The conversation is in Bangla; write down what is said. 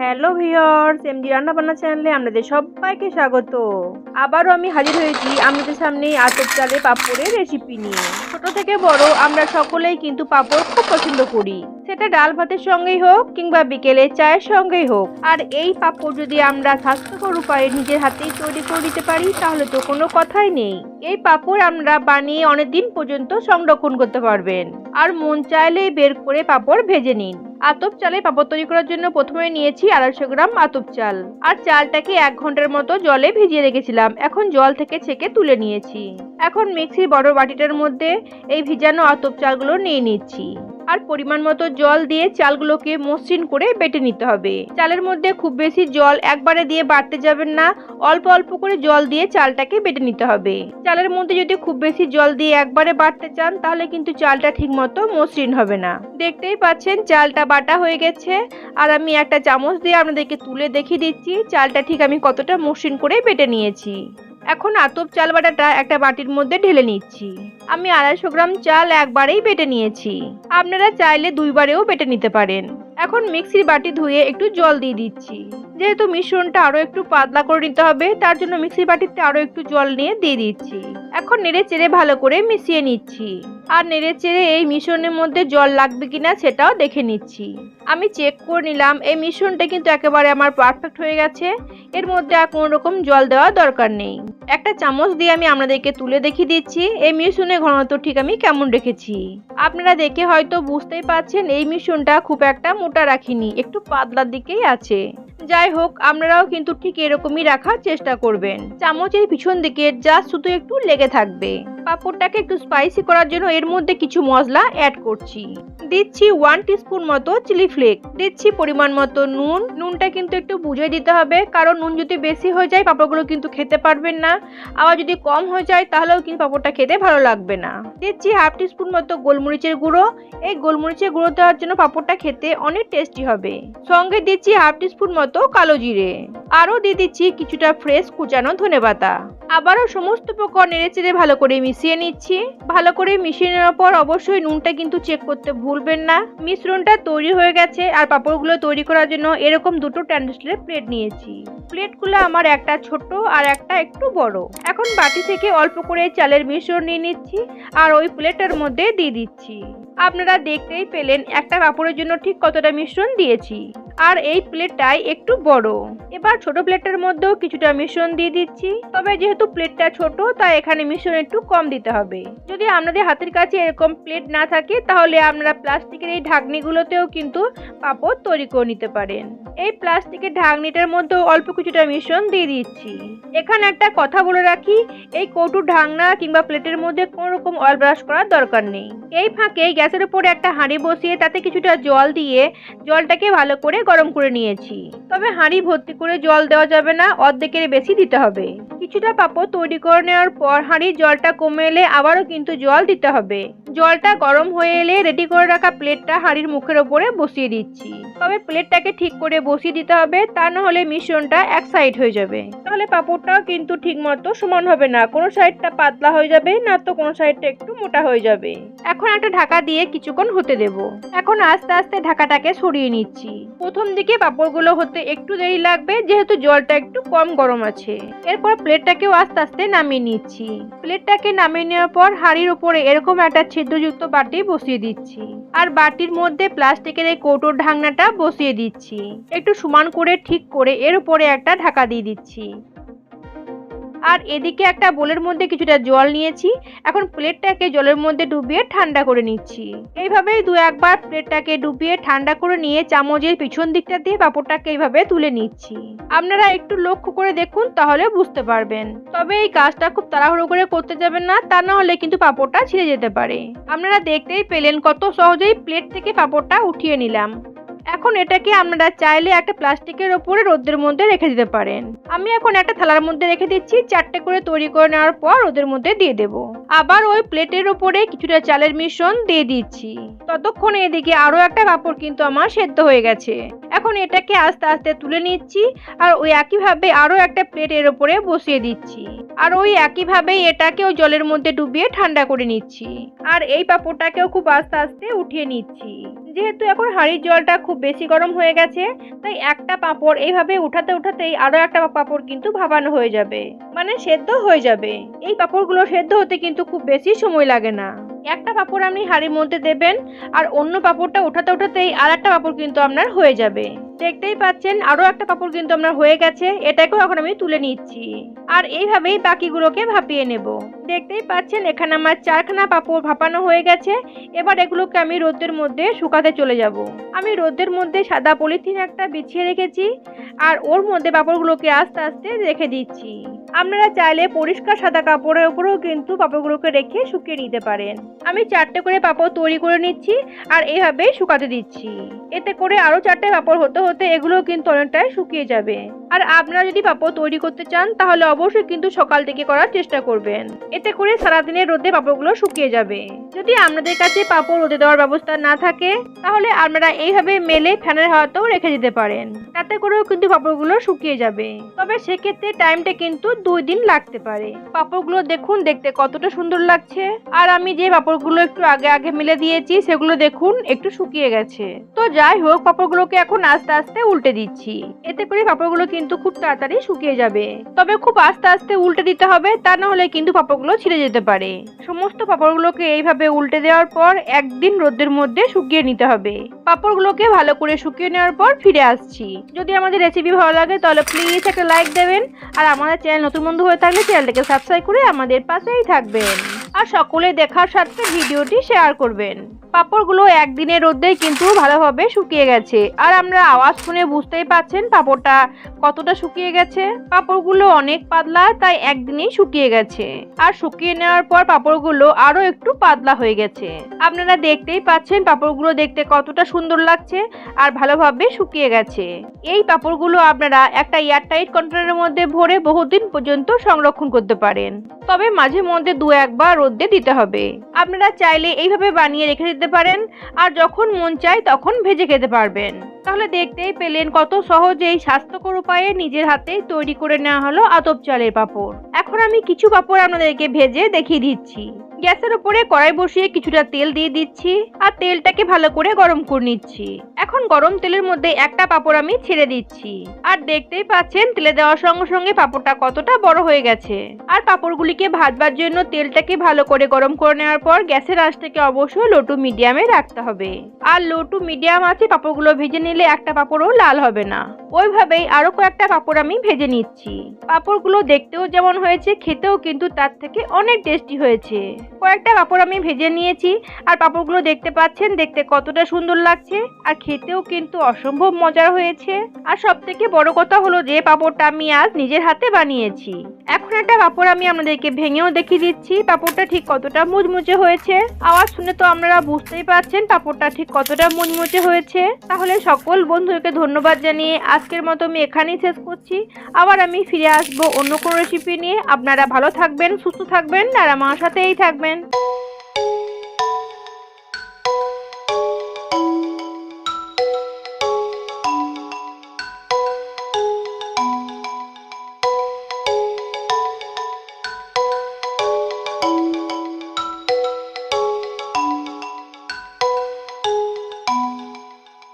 হ্যালো ভিওর্স এমডি রান্নাবান্না চ্যানেলে আপনাদের সবাইকে স্বাগত। আবারও আমি হাজির হয়েছি আপনাদের সামনে আতপ চালে পাঁপড়ের রেসিপি নিয়ে। ছোট থেকে বড় আমরা সকলেই কিন্তু পাঁপড় খুব পছন্দ করি। সেটা ডাল ভাতের সঙ্গেই হোক কিংবা বিকেলে চায়ের সঙ্গেই হোক। আর এই পাঁপড় যদি আমরা স্বাস্থ্যকর উপায়ে নিজের হাতেই তৈরি করে দিতে পারি, তাহলে তো কোনো কথাই নেই। এই পাঁপড় আমরা বানিয়ে অনেক দিন পর্যন্ত সংরক্ষণ করতে পারবেন। আর মন চাইলেই বের করে পাঁপড় ভেজে নিন। আতপ চালে পাপড় তৈরি করার জন্য প্রথমে নিয়েছি আড়াইশো গ্রাম আতপ চাল। আর চালটাকে এক ঘণ্টার মতো জলে ভিজিয়ে রেখেছিলাম। এখন জল থেকে ছেঁকে তুলে নিয়েছি। এখন মিক্সির বড় বাটিটার মধ্যে এই ভিজানো আতপ চালগুলো নিয়ে নিচ্ছি। আর পরিমাণ মতো জল দিয়ে চালগুলোকে মসৃণ করে বেটে নিতে হবে। চালের মধ্যে খুব বেশি জল একবারে দিয়ে বাড়তে যাবেন না, অল্প অল্প করে জল দিয়ে চালটাকে বেটে নিতে হবে। চালের মধ্যে যদি খুব বেশি জল দিয়ে একবারে বাটতে চান, তাহলে কিন্তু চালটা ঠিক মতো মসৃণ হবে না। দেখতেই পাচ্ছেন, চালটা বাটা হয়ে গেছে। আর আমি একটা চামচ দিয়ে আপনাদেরকে তুলে দেখিয়ে দিচ্ছি, চালটা ঠিক আমি কতটা মসৃণ করে বেটে নিয়েছি। এখন আতপ চাল বাটাটা একটা বাটির মধ্যে ঢেলে নিচ্ছি। আমি আড়াইশো গ্রাম চাল একবারেই বেটে নিয়েছি। আপনারা চাইলে দুইবারেও বেটে নিতে পারেন। এখন মিক্সির বাটি ধুয়ে একটু জল দিয়ে দিচ্ছি। যেহেতু মিশ্রণটা আরও একটু পাতলা করে নিতে হবে, তার জন্য মিক্সির বাটিতে আরও একটু জল নিয়ে দিয়ে দিচ্ছি। এখন নেড়ে চেড়ে ভালো করে মিশিয়ে নিচ্ছি। আর নেড়ে চেড়ে এই মিশ্রণের মধ্যে জল লাগবে কিনা সেটাও দেখে নিচ্ছি। আমি চেক করে নিলাম, এই মিশ্রণটা কিন্তু একেবারে আমার পারফেক্ট হয়ে গেছে। এর মধ্যে আর কোনো রকম জল দেওয়ার দরকার নেই। একটা চামচ দিয়ে আমি আপনাদেরকে তুলে দেখিয়ে দিচ্ছি, এই মিশ্রণের ঘনত্ব ঠিক আমি কেমন রেখেছি। আপনারা দেখে হয়তো বুঝতেই পারছেন, এই মিশ্রণটা খুব একটা মোটা রাখিনি, একটু পাতলার দিকেই আছে। যাই হোক আপনারাও কিন্তু ঠিক এরকমই রাখার চেষ্টা করবেন। চামচের পিছন দিকে যা শুধু একটু লেগে থাকবে। পাঁপড়টাকে একটু স্পাইসি করার জন্য এর মধ্যে কিছু মশলা অ্যাড করছি। দিচ্ছি ওয়ান টিস্পুন মতো চিলি ফ্লেক দিচ্ছি পরিমাণ মতো নুন। নুনটা কিন্তু একটু বুঝে দিতে হবে, কারণ নুন যদি বেশি হয়ে যায়, পাঁপড়গুলো কিন্তু খেতে পারবেন না। আবার যদি কম হয়ে যায়, তাহলেও কিন্তু পাঁপড়টা খেতে ভালো লাগবে না। দিচ্ছি হাফ টিস্পুন মতো গোলমরিচের গুঁড়ো। এই গোলমরিচের গুঁড়ো দেওয়ার জন্য পাঁপড়টা খেতে অনেক টেস্টি হবে। সঙ্গে দিচ্ছি হাফ টিস্পুন মতো কালো জিরে। আরও দিয়ে দিচ্ছি কিছুটা ফ্রেশ কুচানো ধনেপাতা। আবারও সমস্ত প্রকার নেড়ে চেড়ে ভালো করে মিশিয়ে নিচ্ছি। ভালো করে মিশিয়ে নেওয়ার পর অবশ্যই নুনটা কিন্তু চেক করতে ভুলবেন না। মিশ্রণটা তৈরি হয়ে গেছে আর পাঁপড়গুলো তৈরি করার জন্য এরকম দুটো ট্যান্ডস্টিলের প্লেট নিয়েছি। প্লেটগুলো আমার একটা ছোট আর একটা একটু বড়। এখন বাটি থেকে অল্প করে চালের মিশ্রণ নিয়ে নিচ্ছি আর ওই প্লেটের মধ্যে দিয়ে দিচ্ছি। আপনারা দেখতেই পেলেন একটা পাঁপড়ের জন্য ঠিক কতটা মিশ্রণ দিয়েছি। আর এই প্লেটটাই একটু বড়। এবার ছোট প্লেটের মধ্যেও কিছুটা মিশ্রণ দিয়ে দিচ্ছি। তবে যেহেতু প্লেটটা ছোট, তাই এখানে মিশ্রণ একটু কম দিতে হবে। যদি আপনাদের হাতের কাছে এরকম প্লেট না থাকে, তাহলে আপনারা প্লাস্টিকের এই ঢাকনিগুলোতেও কিন্তু পাঁপড় তৈরি করে নিতে পারেন। এই প্লাস্টিকের ঢাকনিটার মধ্যেও অল্প কিছুটা মিশ্রণ দিয়ে দিচ্ছি। এখানে একটা কথা বলে রাখি, এই কৌটুর ঢাকনা কিংবা প্লেটের মধ্যে কোনো রকম অয়েল ব্রাশ করার দরকার নেই। এই ফাঁকে গ্যাসের উপরে একটা হাঁড়ি বসিয়ে তাতে কিছুটা জল দিয়ে জলটাকে ভালো করে গরম করে নিয়েছি। তবে হাঁড়ি ভর্তি করে জল দেওয়া যাবে না, অর্ধেকের বেশি দিতে হবে। কিছুটা পাপড় তৈরি করে নেওয়ার পর হাঁড়ির জলটা কমে এলে আবারও কিন্তু জল দিতে হবে। জলটা গরম হয়ে এলে রেডি করে রাখা প্লেটটা হাঁড়ির মুখের ওপরে বসিয়ে দিচ্ছি। তবে প্লেটটাকে ঠিক করে বসিয়ে দিতে হবে, তা না হলে মিশ্রণটা এক সাইড হয়ে যাবে। তাহলে পাঁপড়টাও কিন্তু ঠিক মতো সমান হবে না। কোনো সাইডটা পাতলা হয়ে যাবে, না তো কোনো সাইডটা একটু মোটা হয়ে যাবে। এখন একটা ঢাকা দিয়ে কিছুক্ষণ হতে দেব। এখন আস্তে আস্তে ঢাকাটাকে সরিয়ে নিচ্ছি। প্রথম দিকে পাঁপড়গুলো হতে একটু দেরি লাগবে, যেহেতু জলটা একটু কম গরম আছে। এরপর প্লেটটাকেও আস্তে আস্তে নামিয়ে নিচ্ছি। প্লেটটাকে নামিয়ে নেওয়ার পর হাঁড়ির উপরে এরকম একটা ছিদ্রযুক্ত বাটি বসিয়ে দিচ্ছি। আর বাটির মধ্যে প্লাস্টিকের এই কৌটোর ঢাকনাটা বসিয়ে দিচ্ছি। একটু সমান করে ঠিক করে এর উপরে একটা ঢাকা দিয়ে দিচ্ছি। আর এদিকে একটা বোলের মধ্যে কিছুটা জল নিয়েছি। এখন প্লেটটাকে জলের মধ্যে ডুবিয়ে ঠান্ডা করে নিচ্ছি। এইভাবেই দু একবার প্লেটটাকে ডুবিয়ে ঠান্ডা করে নিয়ে চামচের পিছন দিকটা দিয়ে পাঁপড়টাকে এইভাবে তুলে নিচ্ছি। আপনারা একটু লক্ষ্য করে দেখুন, তাহলে বুঝতে পারবেন। তবে এই কাজটা খুব তাড়াহুড়ো করে করতে যাবেন না, তা না হলে কিন্তু পাঁপড়টা ছিঁড়ে যেতে পারে। আপনারা দেখতেই পেলেন কত সহজেই প্লেট থেকে পাঁপড়টা উঠিয়ে নিলাম। এখন এটাকে আপনারা চাইলে একটা প্লাস্টিকের ওপরে রোদের মধ্যে রেখে দিতে পারেন। আমি এখন একটা থালার মধ্যে রেখে দিচ্ছি, চারটে করে তৈরি করে নেওয়ার পর রোদের মধ্যে দিয়ে দেব। আবার ওই প্লেটের উপরে কিছুটা চালের মিশ্রণ দিয়ে দিচ্ছি। ততক্ষণে এদিকে আরও একটা পাঁপড় কিন্তু আমার সেদ্ধ হয়ে গেছে। এখন এটাকে আস্তে আস্তে তুলে নিচ্ছি আর ওই একইভাবে আরও একটা প্লেটের ওপরে বসিয়ে দিচ্ছি। আর ওই একইভাবেই এটাকেও জলের মধ্যে ডুবিয়ে ঠান্ডা করে নিচ্ছি। আর এই পাঁপড়টাকেও খুব আস্তে আস্তে উঠিয়ে নিচ্ছি। যেহেতু এখন হাঁড়ির জলটা খুব বেশি গরম হয়ে গেছে, তাই একটা পাঁপড় এইভাবে উঠাতে উঠাতেই আরও একটা পাঁপড় কিন্তু ভাবানো হয়ে যাবে। মানে সেদ্ধ হয়ে যাবে। এই পাঁপড়গুলো সেদ্ধ হতে কিন্তু খুব বেশি সময় লাগে না। একটা পাঁপড় আপনি হাঁড়ির মধ্যে দেবেন আর অন্য পাঁপড়টা উঠাতে উঠাতেই আর একটা পাঁপড় কিন্তু আপনার হয়ে যাবে। দেখতেই পাচ্ছেন আরও একটা পাঁপড় কিন্তু আপনার হয়ে গেছে, এটাকেও এখন আমি তুলে নিচ্ছি। আর এইভাবেই বাকিগুলোকে ভাপিয়ে নেব। দেখতেই পাচ্ছেন এখানে আমার চারখানা পাঁপড় ভাপানো হয়ে গেছে, এবার এগুলোকে আমি রোদের মধ্যে শুকাতে চলে যাব। আমি রোদের মধ্যে সাদা পলিথিন একটা বিছিয়ে রেখেছি আর ওর মধ্যে পাঁপড়গুলোকে আস্তে আস্তে রেখে দিচ্ছি। আপনারা চাইলে পরিষ্কার সাদা কাপড়ের উপরেও কিন্তু পাঁপড়গুলোকে রেখে শুকিয়ে নিতে পারেন। আমি চারটে করে পাঁপড় তৈরি করে নিচ্ছি আর এইভাবে শুকাতে দিচ্ছি। এতে করে আরও চারটে পাঁপড় হতে হতে এগুলো কিন্তু অনেকটাই শুকিয়ে যাবে। আর আপনারা যদি পাঁপড় তৈরি করতে চান, তাহলে অবশ্যই কিন্তু সকাল থেকে করার চেষ্টা করবেন। এতে করে সারাদিনের রোদে পাঁপড়গুলো শুকিয়ে যাবে। যদি আপনাদের কাছে পাঁপড় রোদে দেওয়ার ব্যবস্থা না থাকে, তাহলে আপনারা এইভাবে মেলে ফ্যানের হাওয়াতেও রেখে দিতে পারেন। তাতে করেও কিন্তু পাঁপড়গুলো শুকিয়ে যাবে। তবে সেক্ষেত্রে টাইমটা কিন্তু দুই দিন লাগতে পারে। পাঁপড়গুলো দেখুন, দেখতে কতটা সুন্দর লাগছে। আর আমি যে পাঁপড়গুলো একটু আগে আগে মিলে দিয়েছি, সেগুলো দেখুন, একটু শুকিয়ে গেছে। তো যাই হোক পাঁপড়গুলোকে এখন আস্তে আস্তে উল্টে দিচ্ছি। এতে করে পাঁপড়গুলো কিন্তু খুব তাড়াতাড়ি শুকিয়ে যাবে। তবে খুব আস্তে আস্তে উল্টে দিতে হবে, তা না হলে কিন্তু পাঁপড়গুলো ছিঁড়ে যেতে পারে। সমস্ত পাঁপড়গুলোকে এইভাবে উল্টে দেওয়ার পর একদিন রোদের মধ্যে শুকিয়ে নিতে হবে। পাঁপড়গুলোকে ভালো করে শুকিয়ে নেওয়ার পর ফিরে আসছি। যদি আমাদের রেসিপি ভালো লাগে, তাহলে প্লিজ একটা লাইক দেবেন। আর আমাদের চ্যানেল নতুন বন্ধু হয়ে থাকলে চ্যানেলটাকে সাবস্ক্রাইব করে আমাদের পাশেই থাকবেন। আর সকলে দেখার সাথে ভিডিওটি শেয়ার করবেন। পাঁপড়গুলো একদিনের রোদেই কিন্তু ভালোভাবে শুকিয়ে গেছে। আর আমরা আওয়াজ শুনে বুঝতেই পাচ্ছেন পাঁপড়টা কতটা শুকিয়ে গেছে। পাঁপড়গুলো অনেক পাতলা, তাই একদিনেই শুকিয়ে গেছে। আর শুকিয়ে নেওয়ার পর পাঁপড়গুলো আরও একটু পাতলা হয়ে গেছে। আপনারা দেখতেই পাচ্ছেন পাঁপড়গুলো দেখতে কতটা সুন্দর লাগছে আর ভালোভাবে শুকিয়ে গেছে। এই পাঁপড়গুলো আপনারা একটা এয়ারটাইট কন্টেনারের মধ্যে ভরে বহুদিন পর্যন্ত সংরক্ষণ করতে পারেন। তবে মাঝে মধ্যে দু একবার রোদে দিতে হবে। আপনারা চাইলে এইভাবে বানিয়ে রেখে দিতে পারেন, আর যখন মন চায় তখন ভেজে খেতে পারবেন। তাহলে দেখতেই পেলেন কত সহজেই স্বাস্থ্যকর উপায়ে নিজের হাতে তৈরি করে নেওয়া হলো আতপ চালের পাঁপড়। এখন আমি কিছু পাঁপড় আপনাদেরকে ভেজে দেখিয়ে দিচ্ছি। গ্যাসের উপরে কড়াই বসিয়ে কিছুটা তেল দিয়ে দিচ্ছি আর তেলটাকে ভালো করে গরম করে নিচ্ছি। এখন গরম তেলের মধ্যে একটা পাঁপড় আমি ছেড়ে দিচ্ছি। আর দেখতেই পাচ্ছেন, তেলে দেওয়ার সঙ্গে সঙ্গে পাঁপড়টা কতটা বড় হয়ে গেছে। আর পাঁপড়গুলিকে ভাজবার জন্য তেলটাকে ভালো করে গরম করে নেওয়ার পর গ্যাসের আঁচটাকে অবশ্যই লো টু মিডিয়ামে রাখতে হবে। আর লো টু মিডিয়াম আছে পাঁপড়গুলো ভেজে নিলে একটা পাঁপড়ও লাল হবে না। ওইভাবেই আরও কয়েকটা পাঁপড় আমি ভেজে নিচ্ছি। পাঁপড়গুলো দেখতেও যেমন হয়েছে, খেতেও কিন্তু তার থেকে অনেক টেস্টি হয়েছে। কয়েকটা পাঁপড় আমি ভেজে নিয়েছি আর পাঁপড়গুলো দেখতে পাচ্ছেন, দেখতে কতটা সুন্দর লাগছে। আর খেতেও কিন্তু অসম্ভব মজার হয়েছে। আর সব থেকে বড় কথা হলো যে পাঁপড়টা আমি আজ নিজের হাতে বানিয়েছি। এখন একটা পাঁপড় আমি আপনাদেরকে ভেঙেও দেখিয়ে দিচ্ছি। পাঁপড়টা ঠিক কতটা মুচমুচে হয়েছে। আওয়াজ শুনে তো আপনারা বুঝতেই পারছেন পাঁপড়টা ঠিক কতটা মুচমুচে হয়েছে। তাহলে সকল বন্ধুকে ধন্যবাদ জানিয়ে আজকের মতো আমি এখানেই শেষ করছি। আবার আমি ফিরে আসব অন্য কোনো রেসিপি নিয়ে। আপনারা ভালো থাকবেন, সুস্থ থাকবেন, আর আমার সাথেই থাকবেন